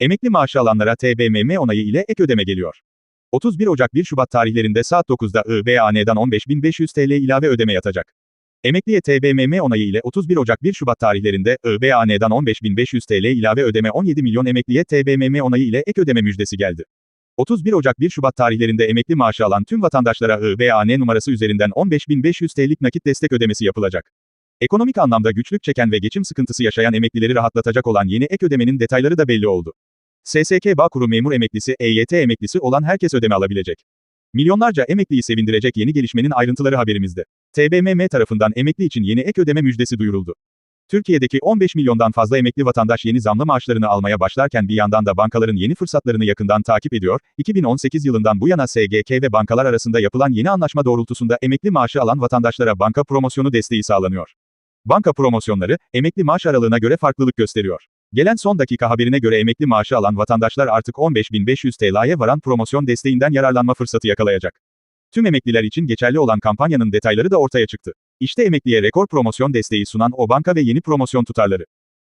Emekli maaşı alanlara TBMM onayı ile ek ödeme geliyor. 31 Ocak 1 Şubat tarihlerinde saat 9'da IBAN'dan 15.500 TL ilave ödeme yatacak. Emekliye TBMM onayı ile 31 Ocak 1 Şubat tarihlerinde IBAN'dan 15.500 TL ilave ödeme 17 milyon emekliye TBMM onayı ile ek ödeme müjdesi geldi. 31 Ocak 1 Şubat tarihlerinde emekli maaşı alan tüm vatandaşlara IBAN numarası üzerinden 15.500 TL'lik nakit destek ödemesi yapılacak. Ekonomik anlamda güçlük çeken ve geçim sıkıntısı yaşayan emeklileri rahatlatacak olan yeni ek ödemenin detayları da belli oldu. SSK Bağkuru memur emeklisi, EYT emeklisi olan herkes ödeme alabilecek. Milyonlarca emekliyi sevindirecek yeni gelişmenin ayrıntıları haberimizde. TBMM tarafından emekli için yeni ek ödeme müjdesi duyuruldu. Türkiye'deki 15 milyondan fazla emekli vatandaş yeni zamlı maaşlarını almaya başlarken bir yandan da bankaların yeni fırsatlarını yakından takip ediyor. 2018 yılından bu yana SGK ve bankalar arasında yapılan yeni anlaşma doğrultusunda emekli maaşı alan vatandaşlara banka promosyonu desteği sağlanıyor. Banka promosyonları, emekli maaş aralığına göre farklılık gösteriyor. Gelen son dakika haberine göre emekli maaşı alan vatandaşlar artık 15.500 TL'ye varan promosyon desteğinden yararlanma fırsatı yakalayacak. Tüm emekliler için geçerli olan kampanyanın detayları da ortaya çıktı. İşte emekliye rekor promosyon desteği sunan o banka ve yeni promosyon tutarları.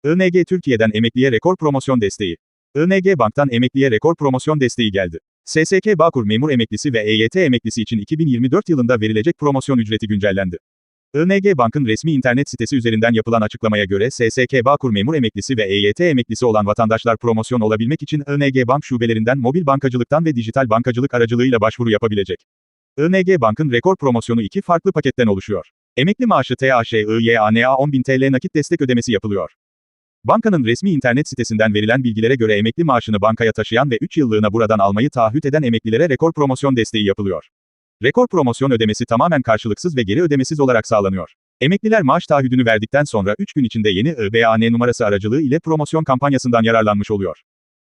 ING Türkiye'den emekliye rekor promosyon desteği. ING Bank'tan emekliye rekor promosyon desteği geldi. SSK Bağkur memur emeklisi ve EYT emeklisi için 2024 yılında verilecek promosyon ücreti güncellendi. ING Bank'ın resmi internet sitesi üzerinden yapılan açıklamaya göre SSK Bağkur memur emeklisi ve EYT emeklisi olan vatandaşlar promosyon olabilmek için ING Bank şubelerinden mobil bankacılıktan ve dijital bankacılık aracılığıyla başvuru yapabilecek. ING Bank'ın rekor promosyonu iki farklı paketten oluşuyor. Emekli maaşı TAŞIYANA 10.000 TL nakit destek ödemesi yapılıyor. Bankanın resmi internet sitesinden verilen bilgilere göre emekli maaşını bankaya taşıyan ve 3 yıllığına buradan almayı taahhüt eden emeklilere rekor promosyon desteği yapılıyor. Rekor promosyon ödemesi tamamen karşılıksız ve geri ödemesiz olarak sağlanıyor. Emekliler maaş taahhüdünü verdikten sonra 3 gün içinde yeni IBAN numarası aracılığı ile promosyon kampanyasından yararlanmış oluyor.